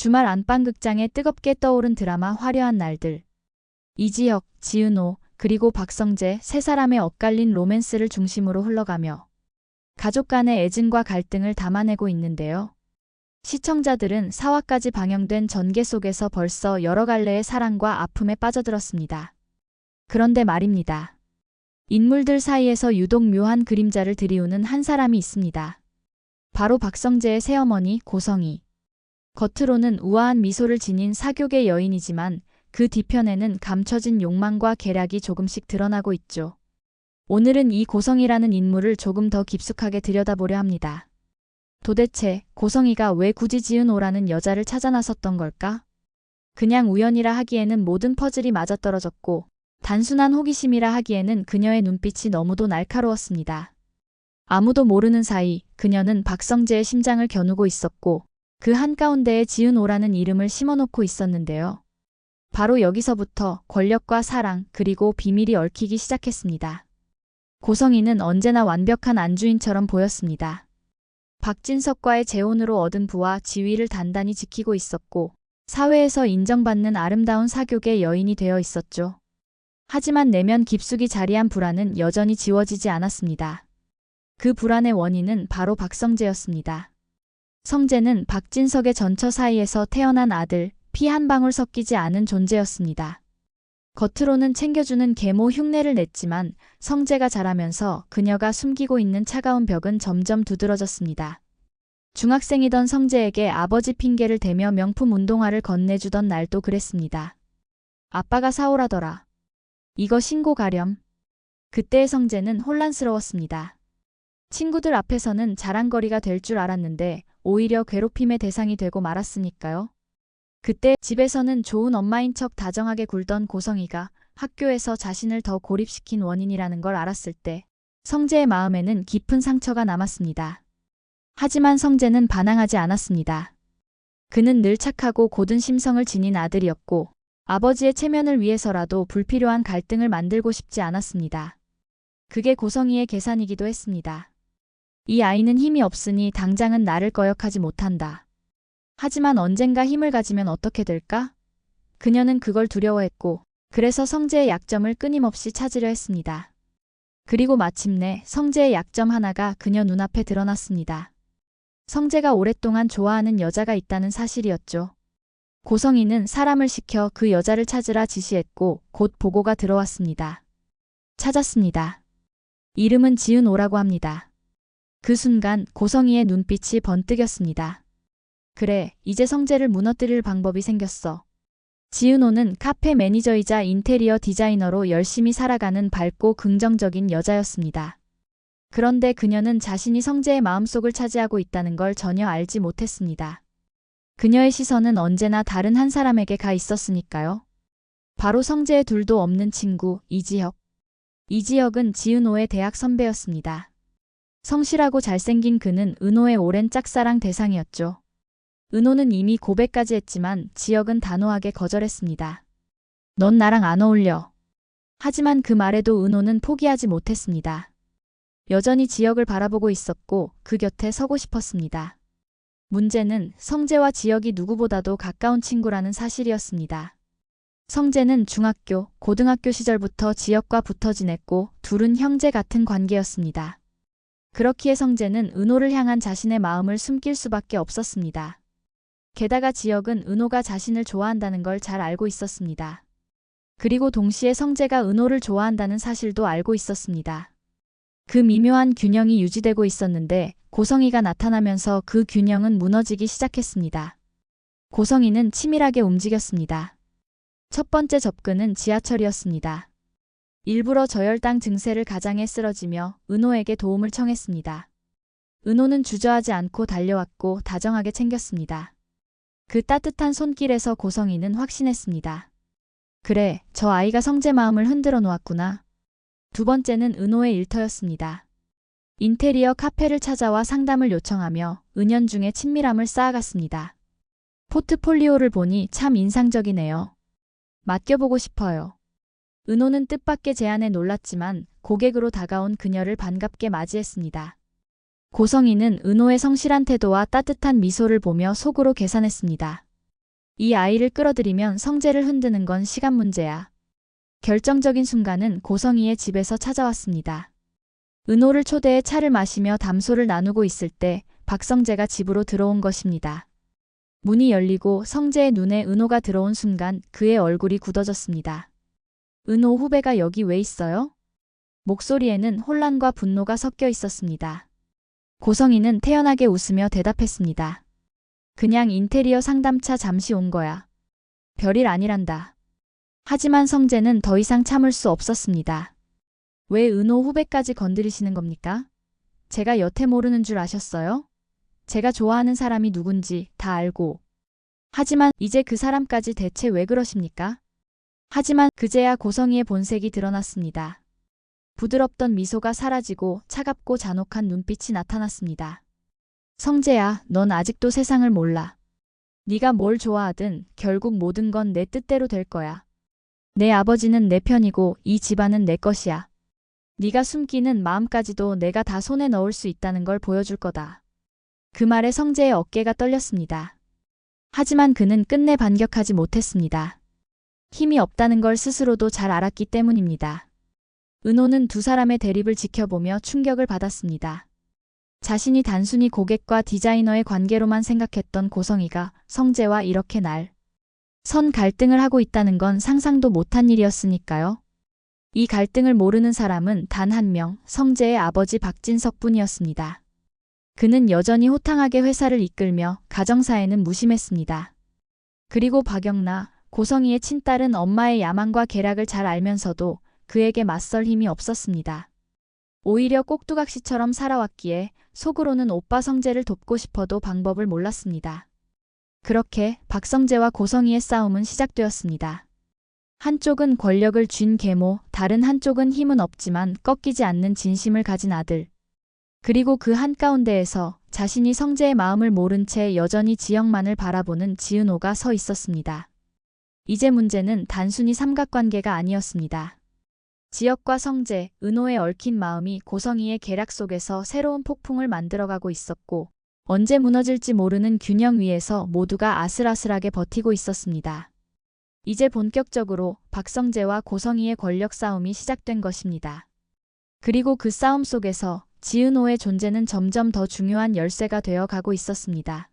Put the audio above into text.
주말 안방 극장에 뜨겁게 떠오른 드라마 화려한 날들. 이지혁, 지은호, 그리고 박성재 세 사람의 엇갈린 로맨스를 중심으로 흘러가며 가족 간의 애증과 갈등을 담아내고 있는데요. 시청자들은 4화까지 방영된 전개 속에서 벌써 여러 갈래의 사랑과 아픔에 빠져들었습니다. 그런데 말입니다. 인물들 사이에서 유독 묘한 그림자를 들이우는 한 사람이 있습니다. 바로 박성재의 새어머니 고성희. 겉으로는 우아한 미소를 지닌 사교계 여인이지만 그 뒤편에는 감춰진 욕망과 계략이 조금씩 드러나고 있죠. 오늘은 이 고성이라는 인물을 조금 더 깊숙하게 들여다보려 합니다. 도대체 고성이가 왜 굳이 지은 오라는 여자를 찾아 나섰던 걸까? 그냥 우연이라 하기에는 모든 퍼즐이 맞아떨어졌고 단순한 호기심이라 하기에는 그녀의 눈빛이 너무도 날카로웠습니다. 아무도 모르는 사이 그녀는 박성재의 심장을 겨누고 있었고 그 한가운데에 지은오라는 이름을 심어놓고 있었는데요. 바로 여기서부터 권력과 사랑 그리고 비밀이 얽히기 시작했습니다. 고성이는 언제나 완벽한 안주인처럼 보였습니다. 박진석과의 재혼으로 얻은 부와 지위를 단단히 지키고 있었고 사회에서 인정받는 아름다운 사교계 여인이 되어 있었죠. 하지만 내면 깊숙이 자리한 불안은 여전히 지워지지 않았습니다. 그 불안의 원인은 바로 박성재였습니다. 성재는 박진석의 전처 사이에서 태어난 아들, 피 한 방울 섞이지 않은 존재였습니다. 겉으로는 챙겨주는 계모 흉내를 냈지만 성재가 자라면서 그녀가 숨기고 있는 차가운 벽은 점점 두드러졌습니다. 중학생이던 성재에게 아버지 핑계를 대며 명품 운동화를 건네주던 날도 그랬습니다. 아빠가 사오라더라. 이거 신고 가렴. 그때의 성재는 혼란스러웠습니다. 친구들 앞에서는 자랑거리가 될 줄 알았는데 오히려 괴롭힘의 대상이 되고 말았으니까요. 그때 집에서는 좋은 엄마인 척 다정하게 굴던 고성이가 학교에서 자신을 더 고립시킨 원인이라는 걸 알았을 때 성재의 마음에는 깊은 상처가 남았습니다. 하지만 성재는 반항하지 않았습니다. 그는 늘 착하고 고든 심성을 지닌 아들이었고 아버지의 체면을 위해서라도 불필요한 갈등을 만들고 싶지 않았습니다. 그게 고성이의 계산이기도 했습니다. 이 아이는 힘이 없으니 당장은 나를 거역하지 못한다. 하지만 언젠가 힘을 가지면 어떻게 될까? 그녀는 그걸 두려워했고, 그래서 성재의 약점을 끊임없이 찾으려 했습니다. 그리고 마침내 성재의 약점 하나가 그녀 눈앞에 드러났습니다. 성재가 오랫동안 좋아하는 여자가 있다는 사실이었죠. 고성이는 사람을 시켜 그 여자를 찾으라 지시했고 곧 보고가 들어왔습니다. 찾았습니다. 이름은 지은오라고 합니다. 그 순간 고성이의 눈빛이 번뜩였습니다. 그래, 이제 성재를 무너뜨릴 방법이 생겼어. 지은호는 카페 매니저이자 인테리어 디자이너로 열심히 살아가는 밝고 긍정적인 여자였습니다. 그런데 그녀는 자신이 성재의 마음속을 차지하고 있다는 걸 전혀 알지 못했습니다. 그녀의 시선은 언제나 다른 한 사람에게 가 있었으니까요. 바로 성재의 둘도 없는 친구 이지혁. 이지혁은 지은호의 대학 선배였습니다. 성실하고 잘생긴 그는 은호의 오랜 짝사랑 대상이었죠. 은호는 이미 고백까지 했지만 지혁은 단호하게 거절했습니다. 넌 나랑 안 어울려. 하지만 그 말에도 은호는 포기하지 못했습니다. 여전히 지혁을 바라보고 있었고 그 곁에 서고 싶었습니다. 문제는 성재와 지혁이 누구보다도 가까운 친구라는 사실이었습니다. 성재는 중학교, 고등학교 시절부터 지혁과 붙어 지냈고 둘은 형제 같은 관계였습니다. 그렇기에 성재는 은호를 향한 자신의 마음을 숨길 수밖에 없었습니다. 게다가 지역은 은호가 자신을 좋아한다는 걸 잘 알고 있었습니다. 그리고 동시에 성재가 은호를 좋아한다는 사실도 알고 있었습니다. 그 미묘한 균형이 유지되고 있었는데 고성이가 나타나면서 그 균형은 무너지기 시작했습니다. 고성이는 치밀하게 움직였습니다. 첫 번째 접근은 지하철이었습니다. 일부러 저혈당 증세를 가장해 쓰러지며 은호에게 도움을 청했습니다. 은호는 주저하지 않고 달려왔고 다정하게 챙겼습니다. 그 따뜻한 손길에서 고성이는 확신했습니다. 그래, 저 아이가 성재 마음을 흔들어 놓았구나. 두 번째는 은호의 일터였습니다. 인테리어 카페를 찾아와 상담을 요청하며 은연중에 친밀함을 쌓아갔습니다. 포트폴리오를 보니 참 인상적이네요. 맡겨보고 싶어요. 은호는 뜻밖의 제안에 놀랐지만 고객으로 다가온 그녀를 반갑게 맞이했습니다. 고성이는 은호의 성실한 태도와 따뜻한 미소를 보며 속으로 계산했습니다. 이 아이를 끌어들이면 성재를 흔드는 건 시간 문제야. 결정적인 순간은 고성이의 집에서 찾아왔습니다. 은호를 초대해 차를 마시며 담소를 나누고 있을 때 박성재가 집으로 들어온 것입니다. 문이 열리고 성재의 눈에 은호가 들어온 순간 그의 얼굴이 굳어졌습니다. 은호 후배가 여기 왜 있어요? 목소리에는 혼란과 분노가 섞여 있었습니다. 고성이는 태연하게 웃으며 대답했습니다. 그냥 인테리어 상담차 잠시 온 거야. 별일 아니란다. 하지만 성재는 더 이상 참을 수 없었습니다. 왜 은호 후배까지 건드리시는 겁니까? 제가 여태 모르는 줄 아셨어요? 제가 좋아하는 사람이 누군지 다 알고. 하지만 이제 그 사람까지 대체 왜 그러십니까? 하지만 그제야 고성이의 본색이 드러났습니다. 부드럽던 미소가 사라지고 차갑고 잔혹한 눈빛이 나타났습니다. 성재야, 넌 아직도 세상을 몰라. 네가 뭘 좋아하든 결국 모든 건 내 뜻대로 될 거야. 내 아버지는 내 편이고 이 집안은 내 것이야. 네가 숨기는 마음까지도 내가 다 손에 넣을 수 있다는 걸 보여줄 거다. 그 말에 성재의 어깨가 떨렸습니다. 하지만 그는 끝내 반격하지 못했습니다. 힘이 없다는 걸 스스로도 잘 알았기 때문입니다. 은호는 두 사람의 대립을 지켜보며 충격을 받았습니다. 자신이 단순히 고객과 디자이너의 관계로만 생각했던 고성이가 성재와 이렇게 날 선 갈등을 하고 있다는 건 상상도 못한 일이었으니까요. 이 갈등을 모르는 사람은 단 한 명, 성재의 아버지 박진석 뿐이었습니다. 그는 여전히 호탕하게 회사를 이끌며 가정사에는 무심했습니다. 그리고 박영나, 고성이의 친딸은 엄마의 야망과 계략을 잘 알면서도 그에게 맞설 힘이 없었습니다. 오히려 꼭두각시처럼 살아왔기에 속으로는 오빠 성재를 돕고 싶어도 방법을 몰랐습니다. 그렇게 박성재와 고성이의 싸움은 시작되었습니다. 한쪽은 권력을 쥔 계모, 다른 한쪽은 힘은 없지만 꺾이지 않는 진심을 가진 아들. 그리고 그 한가운데에서 자신이 성재의 마음을 모른 채 여전히 지영만을 바라보는 지은호가 서 있었습니다. 이제 문제는 단순히 삼각관계가 아니었습니다. 지역과 성재, 은호의 얽힌 마음이 고성이의 계략 속에서 새로운 폭풍을 만들어가고 있었고, 언제 무너질지 모르는 균형 위에서 모두가 아슬아슬하게 버티고 있었습니다. 이제 본격적으로 박성재와 고성이의 권력 싸움이 시작된 것입니다. 그리고 그 싸움 속에서 지은호의 존재는 점점 더 중요한 열쇠가 되어 가고 있었습니다.